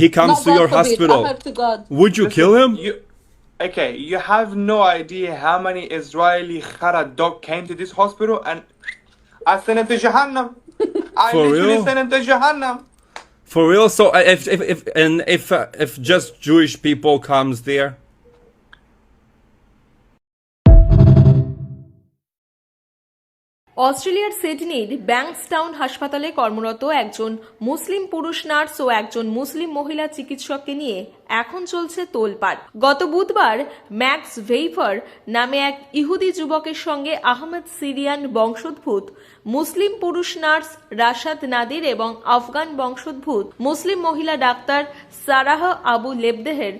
he comes No, to your forbid. hospital, I hope to God. would you kill him? You, okay, you have no idea how many Israeli Khara dog came to this hospital and I sent him to Jahannam. I For literally real? sent him to Jahannam. For real? So uh, if if if and if uh, if just Jewish people comes there, অস্ট্রেলিয়ার সিডনির ব্যাংকসটাউন হাসপাতালে কর্মরত একজন মুসলিম পুরুষ nurse ও একজন মুসলিম মহিলা চিকিৎসককে নিয়ে এখন চলছে তোলপাড়। গত বুধবার ম্যাক্স ভেইফার নামে এক ইহুদি যুবকের সঙ্গে আহমেদ সিরিয়ান বংশোদ্ভূত, মুসলিম পুরুষ নার্স রাশাদ নাদির এবং আফগান বংশোদ্ভূত, মুসলিম মহিলা ডাক্তার সারাহ আবু লেবদেহের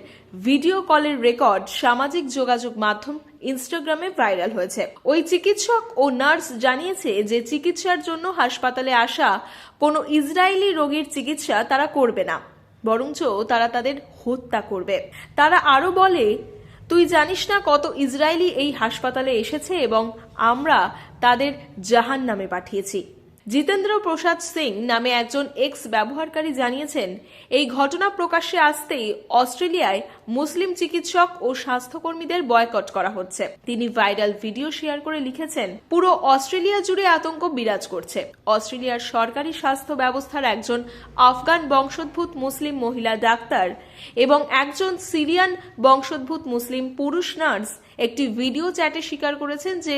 ভিডিও কলের রেকর্ড, সামাজিক যোগাযোগ মাধ্যম ইনস্টাগ্রামে ভাইরাল হয়েছে। ওই চিকিৎসক ও নার্স জানিয়েছে যে চিকিৎসার জন্য হাসপাতালে আসা কোনো ইসরায়েলি রোগীর চিকিৎসা তারা করবে না, বরঞ্চ তারা তাদের হত্যা করবে। তারা আরও বলে, তুই জানিস না কত ইসরায়েলি এই হাসপাতালে এসেছে এবং আমরা তাদের জাহান নামে পাঠিয়েছি। জিতেন্দ্র প্রসাদ সিং নামে একজন এক্স ব্যবহারকারী জানিয়েছেন, এই ঘটনা প্রকাশ্যে আসতেই অস্ট্রেলিয়ায় মুসলিম চিকিৎসক ও স্বাস্থ্যকর্মীদের বয়কট করা হচ্ছে। তিনি ভাইরাল ভিডিও শেয়ার করে লিখেছেন, পুরো অস্ট্রেলিয়া জুড়ে আতঙ্ক বিরাজ করছে। অস্ট্রেলিয়ার সরকারি স্বাস্থ্য ব্যবস্থার একজন আফগান বংশোদ্ভূত মুসলিম মহিলা ডাক্তার এবং একজন সিরিয়ান বংশোদ্ভূত মুসলিম পুরুষ নার্স একটি ভিডিও চ্যাটে স্বীকার করেছেন যে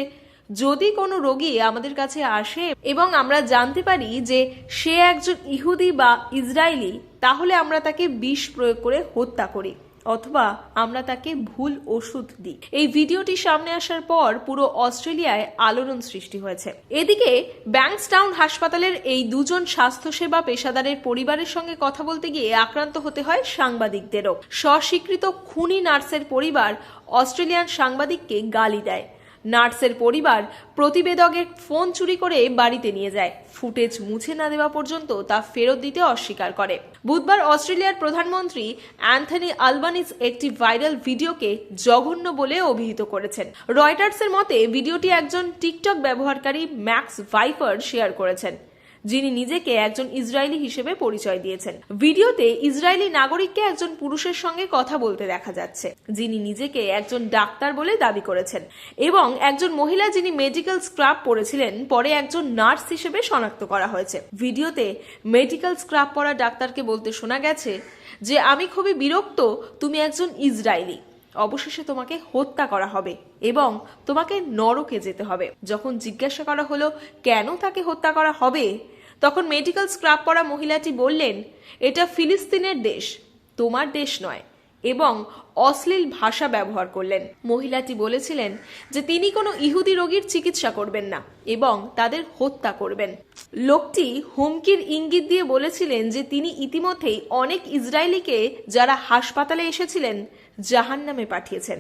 যদি কোনো রোগী আমাদের কাছে আসে এবং আমরা জানতে পারি যে সে একজন ইহুদি বা ইসরায়েলি, তাহলে আমরা তাকে বিষ প্রয়োগ করে হত্যা করি অথবা আমরা তাকে ভুল ওষুধ দিই। এই ভিডিওটি সামনে আসার পর পুরো অস্ট্রেলিয়ায় আলোড়ন সৃষ্টি হয়েছে। এদিকে ব্যাংকসটাউন হাসপাতালের এই দুজন স্বাস্থ্যসেবা পেশাদারের পরিবারের সঙ্গে কথা বলতে গিয়ে আক্রান্ত হতে হয় সাংবাদিকদেরও। স্বস্বীকৃত খুনি নার্সের পরিবার অস্ট্রেলিয়ান সাংবাদিককে গালি দেয়। নার্সের পরিবার প্রতিবেদকের ফোন চুরি করে বাড়িতে নিয়ে যায়। ফুটেজ মুছে না দেওয়া পর্যন্ত তা ফেরত দিতে অস্বীকার করে। বুধবার অস্ট্রেলিয়ার প্রধানমন্ত্রী অ্যান্থনি আলবানিস একটি ভাইরাল ভিডিওকে জঘন্য বলে অভিহিত করেছেন। রয়টার্সের মতে, ভিডিওটি একজন টিকটক ব্যবহারকারী ম্যাক্স ভাইফার শেয়ার করেছেন। যিনি নিজেকে একজন ইসরায়েলি হিসেবে পরিচয় দিয়েছেন। ভিডিওতে ইসরায়েলি নাগরিককে একজন পুরুষের সঙ্গে কথা বলতে দেখা যাচ্ছে, যিনি নিজেকে একজন ডাক্তার বলে দাবি করেছেন এবং একজন মহিলা যিনি মেডিকেল স্ক্রাব পরেছিলেন পরে একজন নার্স হিসেবে শনাক্ত করা হয়েছে। ভিডিওতে মেডিকেল স্ক্রাব পরা ডাক্তারকে বলতে শোনা গেছে যে, আমি খুবই বিরক্ত, তুমি একজন ইসরায়েলি। অবশেষে তোমাকে হত্যা করা হবে এবং তোমাকে নরকে যেতে হবে। যখন জিজ্ঞাসা করা হলো, কেন তাকে হত্যা করা হবে? তখন মেডিকেল স্ক্রাব পরা মহিলাটি বললেন, এটা ফিলিস্তিনের দেশ, তোমার দেশ নয়। এবং অশ্লীল ভাষা ব্যবহার করলেন। মহিলাটি বলেছিলেন যে তিনি কোনো ইহুদি রোগীর চিকিৎসা করবেন না এবং তাদের হত্যা করবেন। লোকটি হুমকির ইঙ্গিত দিয়ে বলেছিলেন যে তিনি ইতিমধ্যেই অনেক ইসরায়েলিকে যারা হাসপাতালে এসেছিলেন জাহান্নামে পাঠিয়েছেন।